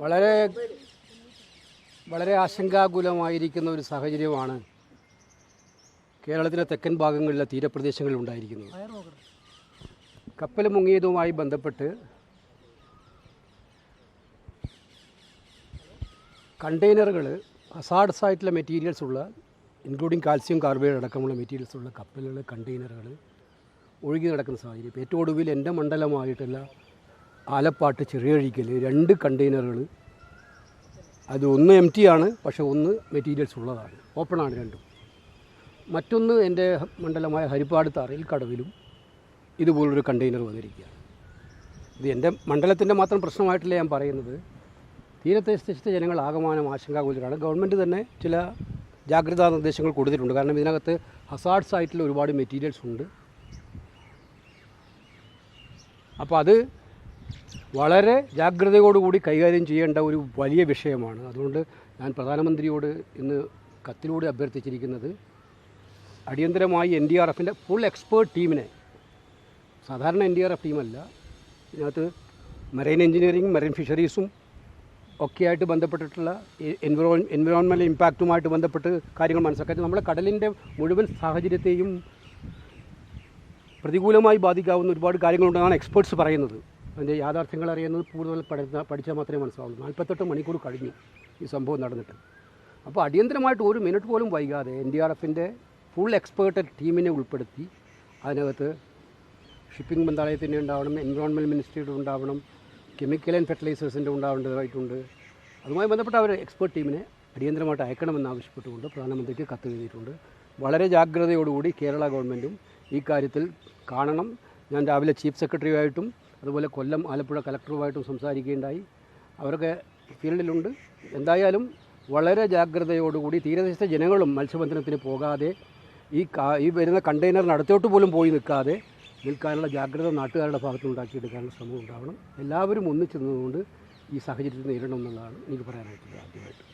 വളരെ വളരെ ആശങ്കാകുലമായിരിക്കുന്ന ഒരു സാഹചര്യമാണ് കേരളത്തിലെ തെക്കൻ ഭാഗങ്ങളിലെ തീരപ്രദേശങ്ങളിൽ ഉണ്ടായിരിക്കുന്നത്. കപ്പൽ മുങ്ങിയതുമായി ബന്ധപ്പെട്ട് കണ്ടെയ്നറുകൾ ഹസാഡ്സ് ആയിട്ടുള്ള മെറ്റീരിയൽസ് ഉള്ള ഇൻക്ലൂഡിങ് കാൽസ്യം കാർബൈഡ് അടക്കമുള്ള മെറ്റീരിയൽസ് ഉള്ള കപ്പലുകൾ കണ്ടെയ്നറുകൾ ഒഴുകി നടക്കുന്ന സാഹചര്യം. ഏറ്റവും ഒടുവിൽ എന്റെ മണ്ഡലമായിട്ടുള്ള ആലപ്പാട്ട് ചെറിയഴിക്കൽ രണ്ട് കണ്ടെയ്നറുകൾ. അത് ഒന്ന് എം ടി ആണ് പക്ഷേ ഒന്ന് മെറ്റീരിയൽസ് ഉള്ളതാണ്. ഓപ്പണാണ് രണ്ടും. മറ്റൊന്ന് എന്റെ മണ്ഡലമായ ഹരിപ്പാട് തറയിൽ കടവിലും ഇതുപോലൊരു കണ്ടെയ്നർ വന്നിരിക്കുകയാണ്. ഇത് എന്റെ മണ്ഡലത്തിന്റെ മാത്രം പ്രശ്നമായിട്ടല്ല ഞാൻ പറയുന്നത്. തീരദേശത്തെ ജനങ്ങൾ ആകമാനം ആശങ്കാകുലരാണ്. ഗവൺമെന്റ് തന്നെ ചില ജാഗ്രതാ നിർദ്ദേശങ്ങൾ കൊടുത്തിട്ടുണ്ട്. കാരണം ഇതിനകത്ത് ഹസാർഡ്സ് ആയിട്ടുള്ള ഒരുപാട് മെറ്റീരിയൽസ് ഉണ്ട്. അപ്പോൾ അത് വളരെ ജാഗ്രതയോടുകൂടി കൈകാര്യം ചെയ്യേണ്ട ഒരു വലിയ വിഷയമാണ്. അതുകൊണ്ട് ഞാൻ പ്രധാനമന്ത്രിയോട് ഇന്ന് കത്തിലൂടെ അഭ്യർത്ഥിച്ചിരിക്കുന്നത് അടിയന്തരമായി എൻ ഡി ആർ എഫിന്റെ ഫുൾ എക്സ്പേർട്ട് ടീമിനെ സാധാരണ എൻ ഡി ആർ എഫ് ടീമല്ല ഇതിനകത്ത് മറൈൻ എഞ്ചിനീയറിംഗ് മെറൈൻ ഫിഷറീസും ഒക്കെയായിട്ട് ബന്ധപ്പെട്ടിട്ടുള്ള എൻവിറോ എൻവിറോൺമെന്റൽ ഇമ്പാക്റ്റുമായിട്ട് ബന്ധപ്പെട്ട് കാര്യങ്ങൾ മനസ്സിലാക്കി നമ്മുടെ കടലിന്റെ മുഴുവൻ സാഹചര്യത്തെയും പ്രതികൂലമായി ബാധിക്കാവുന്ന ഒരുപാട് കാര്യങ്ങളുണ്ടെന്നാണ് എക്സ്പേർട്സ് പറയുന്നത്. അതിന്റെ യാഥാർത്ഥ്യങ്ങൾ അറിയുന്നത് കൂടുതൽ പഠിച്ച പഠിച്ചാൽ മാത്രമേ മനസ്സിലാവുള്ളൂ. നാൽപ്പത്തെട്ട് മണിക്കൂർ കഴിഞ്ഞു ഈ സംഭവം നടന്നിട്ട്. അപ്പോൾ അടിയന്തരമായിട്ട് ഒരു മിനിറ്റ് പോലും വൈകാതെ എൻ ഡി ആർ എഫിന്റെ ഫുൾ എക്സ്പേർട്ട് ടീമിനെ ഉൾപ്പെടുത്തി അതിനകത്ത് ഷിപ്പിംഗ് മന്ത്രാലയത്തിന്റെ ഉണ്ടാവണം എൻവയോൺമെന്റ് മിനിസ്ട്രിയുടെ ഉണ്ടാവണം കെമിക്കൽ ആൻഡ് ഫെർട്ടിലൈസേഴ്സിന്റെ ഉണ്ടാവേണ്ടതായിട്ടുണ്ട്. അതുമായി ബന്ധപ്പെട്ട അവർ എക്സ്പേർട്ട് ടീമിനെ അടിയന്തരമായിട്ട് അയക്കണമെന്ന് ആവശ്യപ്പെട്ടുകൊണ്ട് പ്രധാനമന്ത്രിക്ക് കത്ത് എഴുതിയിട്ടുണ്ട്. വളരെ ജാഗ്രതയോടുകൂടി കേരള ഗവൺമെന്റും ഈ കാര്യത്തിൽ കാണണം. ഞാൻ രാവിലെ ചീഫ് സെക്രട്ടറിയുമായിട്ടും അതുപോലെ കൊല്ലം ആലപ്പുഴ കലക്ടറുമായിട്ടും സംസാരിക്കുകയുണ്ടായി. അവരൊക്കെ ഫീൽഡിലുണ്ട്. എന്തായാലും വളരെ ജാഗ്രതയോടുകൂടി തീരദേശത്തെ ജനങ്ങളും മത്സ്യബന്ധനത്തിന് പോകാതെ ഈ കാ ഈ വരുന്ന കണ്ടെയ്നറിനടുത്തോട്ട് പോലും പോയി നിൽക്കാതെ നിൽക്കാനുള്ള ജാഗ്രത നാട്ടുകാരുടെ ഭാഗത്ത് ഉണ്ടാക്കിയെടുക്കാനുള്ള ശ്രമം ഉണ്ടാവണം. എല്ലാവരും ഒന്നിച്ചു നിന്നുകൊണ്ട് ഈ സാഹചര്യത്തെ നേരിടണം എന്നുള്ളതാണ് എനിക്ക് പറയാനായിട്ടുള്ളത് ആദ്യമായിട്ട്.